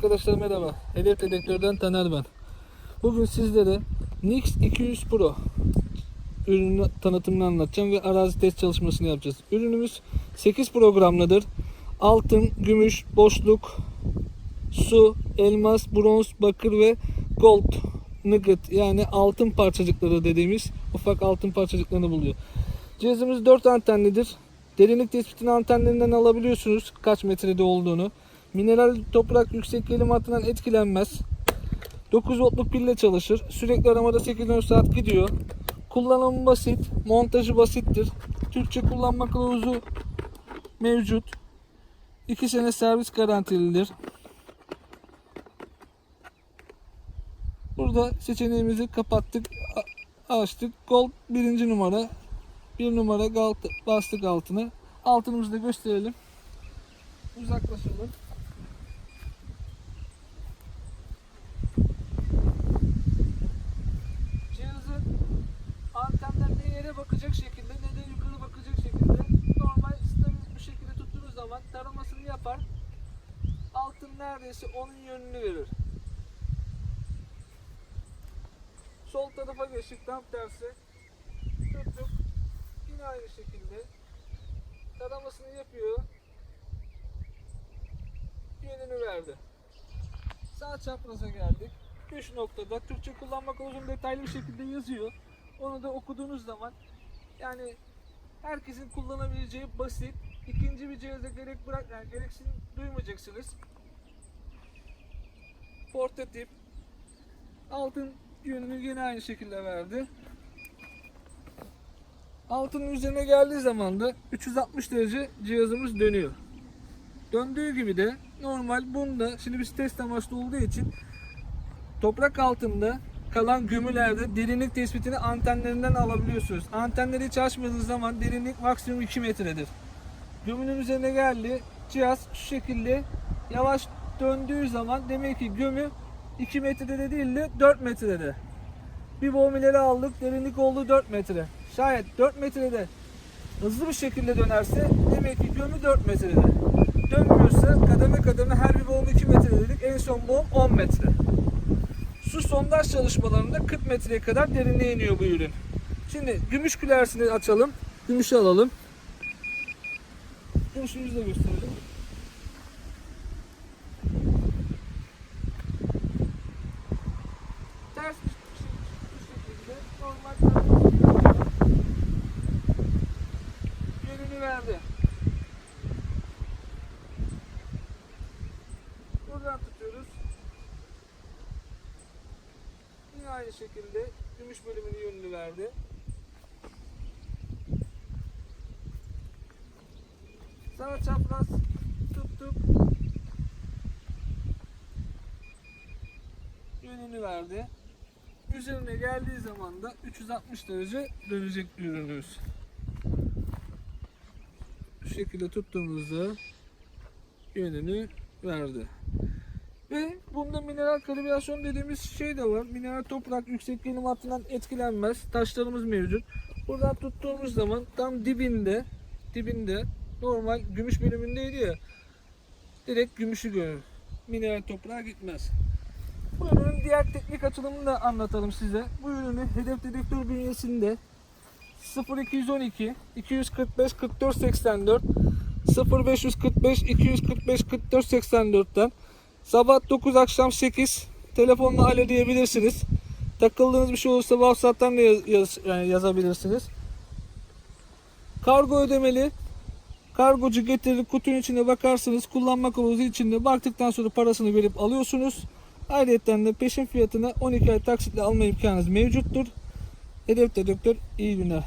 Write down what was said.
Arkadaşlar merhaba. Hedef Dedektör'den Taner ben. Bugün sizlere Nix 200 Pro ürünü tanıtımını anlatacağım ve arazi test çalışmasını yapacağız. Ürünümüz 8 programlıdır. Altın, gümüş, boşluk, su, elmas, bronz, bakır ve gold nugget yani altın parçacıkları dediğimiz ufak altın parçacıklarını buluyor. Cihazımız 4 antenlidir. Derinlik tespitini antenlerinden alabiliyorsunuz kaç metrede olduğunu. Mineral toprak yüksek gerilim hattından etkilenmez. 9 voltluk pille çalışır. Sürekli aramada 8 saat gidiyor. Kullanımı basit, montajı basittir. Türkçe kullanma kılavuzu mevcut. 2 sene servis garantilidir. Burada seçeneğimizi kapattık, açtık. Gold birinci numara. Bir numara bastık altına. Altınımızı da gösterelim. Uzaklaşalım. Yere bakacak şekilde ne de yukarı bakacak şekilde normal stabil bir şekilde tuttuğunuz zaman taramasını yapar. Altın neredeyse onun yönünü verir. Sol tarafa geçtik tam tersi. Tuttuk. Yine aynı şekilde taramasını yapıyor. Yönünü verdi. Sağ çapraza geldik. 3 noktada Türkçe kullanma kılavuzunu detaylı bir şekilde yazıyor. Onu da okuduğunuz zaman yani herkesin kullanabileceği basit ikinci bir cihaza gerek bırak yani gereksinim duymayacaksınız. Portatif altın yönünü yine aynı şekilde verdi. Altının üzerine geldiği zaman da 360 derece cihazımız dönüyor. Döndüğü gibi de normal bunda şimdi biz test amaçlı olduğu için toprak altında kalan gömülerde derinlik tespitini antenlerinden alabiliyorsunuz. Antenleri hiç açmadığınız zaman derinlik maksimum 2 metredir. Gömünün üzerine geldi. Cihaz şu şekilde yavaş döndüğü zaman demek ki gömü 2 metrede değil de 4 metrede. Bir boğumileri aldık. Derinlik oldu 4 metre. Şayet 4 metrede hızlı bir şekilde dönerse demek ki gömü 4 metrede. Dönmüyorsa kademe kademe her bir boğum 2 metre dedik. En son boğum 10 metre. Sondaj çalışmalarında 40 metreye kadar derinliğe iniyor bu ürün. Şimdi gümüş külersini açalım. Gümüşü alalım. Gümüşümüzü de gösterelim. Ters bir şekilde normal yönünü verdi. Buradan tutuyoruz. Yine aynı şekilde gümüş bölümünün yönünü verdi. Sağ çapraz tuttuk. Yönünü verdi. Üzerine geldiği zaman da 360 derece dönecek ürünümüz. Şu şekilde tuttuğumuzda yönünü verdi. Ve bunda mineral kalibrasyon dediğimiz şey de var. Mineral toprak yüksek gerilim hattından etkilenmez. Taşlarımız mevcut. Buradan tuttuğumuz zaman tam dibinde dibinde normal gümüş bölümündeydi ya. Direkt gümüşü görür. Mineral toprağa gitmez. Bu ürünün diğer teknik açılımını da anlatalım size. Bu ürünü hedef dedektör bünyesinde 0212 245 44 84 0545 245 44 84'ten sabah 9 akşam 8 telefonla alo diyebilirsiniz. Takıldığınız bir şey olursa WhatsApp'tan da yaz- yaz- yani yazabilirsiniz. Kargo ödemeli. Kargocu getirir kutunun içine bakarsınız. Kullanma kılavuzu içinde baktıktan sonra parasını verip alıyorsunuz. Ayrıca de peşin fiyatına 12 ay taksitle alma imkanınız mevcuttur. Hedef dedektör iyi günler.